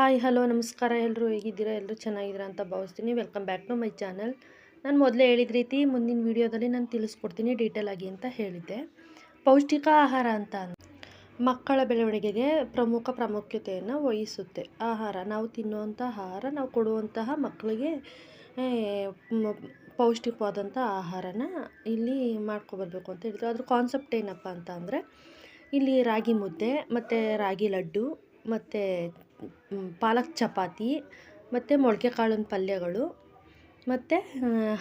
Hi, hello, ನಮಸ್ಕಾರ. ಎಲ್ಲರೂ ಹೇಗಿದ್ದೀರಾ? ಎಲ್ಲರೂ ಚೆನ್ನಾಗಿದ್ದೀರಾ ಅಂತ ಭಾವಿಸ್ತೀನಿ. Welcome back to my channel. ನಾನು ಮೊದಲೇ ಹೇಳಿದ ರೀತಿ ಮುಂದಿನ ವೀಡಿಯೋದಲ್ಲಿ ನಾನು ತಿಳಿಸ್ಕೊಡ್ತೀನಿ ಡೀಟೇಲ್ ಆಗಿ ಅಂತ ಹೇಳಿದ್ದೆ. ಪೌಷ್ಟಿಕ ಆಹಾರ ಅಂತ ಮಕ್ಕಳ ಬೆಳವಣಿಗೆಗೆ ಪ್ರಮುಖ ಪ್ರಾಮುಖ್ಯತೆಯನ್ನು ವಹಿಸುತ್ತೆ. ಆಹಾರ, ನಾವು ತಿನ್ನುವಂಥ ಆಹಾರ, ನಾವು ಕೊಡುವಂತಹ ಮಕ್ಕಳಿಗೆ ಪೌಷ್ಟಿಕವಾದಂಥ ಆಹಾರನ ಇಲ್ಲಿ ಮಾಡ್ಕೊಬರ್ಬೇಕು ಅಂತ ಹೇಳಿದ್ರು. ಅದ್ರ ಕಾನ್ಸೆಪ್ಟ್ ಏನಪ್ಪ ಅಂತ ಅಂದರೆ, ಇಲ್ಲಿ ರಾಗಿ ಮುದ್ದೆ, ಮತ್ತು ರಾಗಿ ಲಡ್ಡು, ಮತ್ತು ಪಾಲಕ್ ಚಪಾತಿ, ಮತ್ತು ಮೊಳಕೆ ಕಾಳಿನ ಪಲ್ಯಗಳು, ಮತ್ತು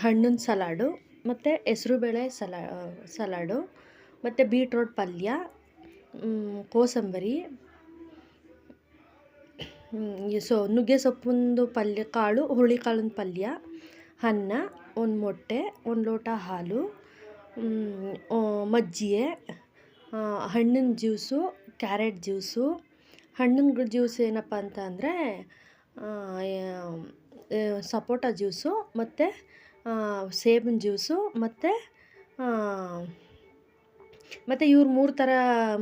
ಹಣ್ಣಿನ ಸಲಾಡು, ಮತ್ತು ಹೆಸ್ರುಬೇಳೆ ಸಲಾ ಸಲಾಡು, ಮತ್ತು ಬೀಟ್ರೋಟ್ ಪಲ್ಯ ಕೋಸಂಬರಿ ಸೊ, ನುಗ್ಗೆ ಸೊಪ್ಪಿಂದು ಪಲ್ಯ, ಕಾಳು, ಹುರುಳಿಕಾಳಿನ ಪಲ್ಯ, ಅನ್ನ, ಒಂದು ಮೊಟ್ಟೆ, ಒಂದು ಲೋಟ ಹಾಲು ಮಜ್ಜಿಗೆ ಹಣ್ಣಿನ ಜ್ಯೂಸು, ಕ್ಯಾರೆಟ್ ಜ್ಯೂಸು ಹಣ್ಣಿನ ಜ್ಯೂಸ್ ಏನಪ್ಪ ಅಂತ ಅಂದರೆ ಸಪೋಟ ಜ್ಯೂಸು ಮತ್ತು ಸೇಬಿನ ಜ್ಯೂಸು ಮತ್ತು ಮತ್ತು ಇವ್ರು ಮೂರು ಥರ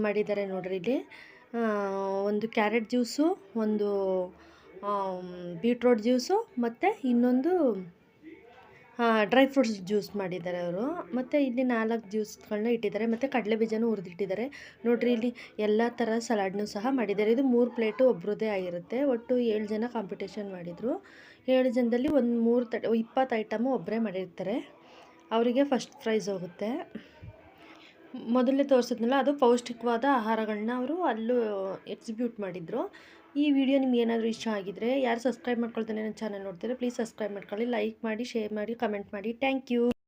ಮಾಡಿದ್ದಾರೆ ನೋಡ್ರಿ ಇಲ್ಲಿ. ಒಂದು ಕ್ಯಾರೆಟ್ ಜ್ಯೂಸು, ಒಂದು ಬೀಟ್ರೋಟ್ ಜ್ಯೂಸು ಮತ್ತು ಇನ್ನೊಂದು ಡ್ರೈ ಫ್ರೂಟ್ಸ್ ಜ್ಯೂಸ್ ಮಾಡಿದ್ದಾರೆ ಅವರು. ಮತ್ತು ಇಲ್ಲಿ ನಾಲ್ಕು ಜ್ಯೂಸ್ಗಳನ್ನ ಇಟ್ಟಿದ್ದಾರೆ. ಮತ್ತು ಕಡಲೆ ಬೀಜನೂ ಹುರಿದಿಟ್ಟಿದ್ದಾರೆ. ನೋಡಿರಿ ಇಲ್ಲಿ ಎಲ್ಲ ಥರ ಸಲಾಡ್ನು ಸಹ ಮಾಡಿದ್ದಾರೆ. ಇದು ಮೂರು ಪ್ಲೇಟು ಒಬ್ಬರದೇ ಆಗಿರುತ್ತೆ. ಒಟ್ಟು ಏಳು ಜನ ಕಾಂಪಿಟೇಷನ್ ಮಾಡಿದರು. ಏಳು ಜನದಲ್ಲಿ ಒಂದು ಮೂರು ತ, ಇಪ್ಪತ್ತು ಐಟಮು ಒಬ್ಬರೇ ಮಾಡಿರ್ತಾರೆ. ಅವರಿಗೆ ಫಸ್ಟ್ ಪ್ರೈಸ್ ಹೋಗುತ್ತೆ. ಮೊದಲೇ ತೋರಿಸಿದ್ನಲ್ಲ, ಅದು ಪೌಷ್ಟಿಕವಾದ ಆಹಾರಗಳನ್ನ ಅವರು ಅಲ್ಲೂ ಎಕ್ಸಿಬ್ಯೂಟ್ ಮಾಡಿದರು. ಈ ವಿಡಿಯೋ ನಿಮ್ಗೆ ಏನಾದರೂ ಇಷ್ಟ ಆಗಿದ್ರೆ, ಯಾರು ಸಬ್ಸ್ಕ್ರೈಬ್ ಮಾಡ್ಕೊಳ್ತಾನೆ ನನ್ನ ಚಾನಲ್ ನೋಡ್ತಾರೆ ಪ್ಲೀಸ್ ಸಬ್ಸ್ಕ್ರೈಬ್ ಮಾಡ್ಕೊಳ್ಳಿ ಲೈಕ್ ಮಾಡಿ ಶೇರ್ ಮಾಡಿ ಕಮೆಂಟ್ ಮಾಡಿ. Thank you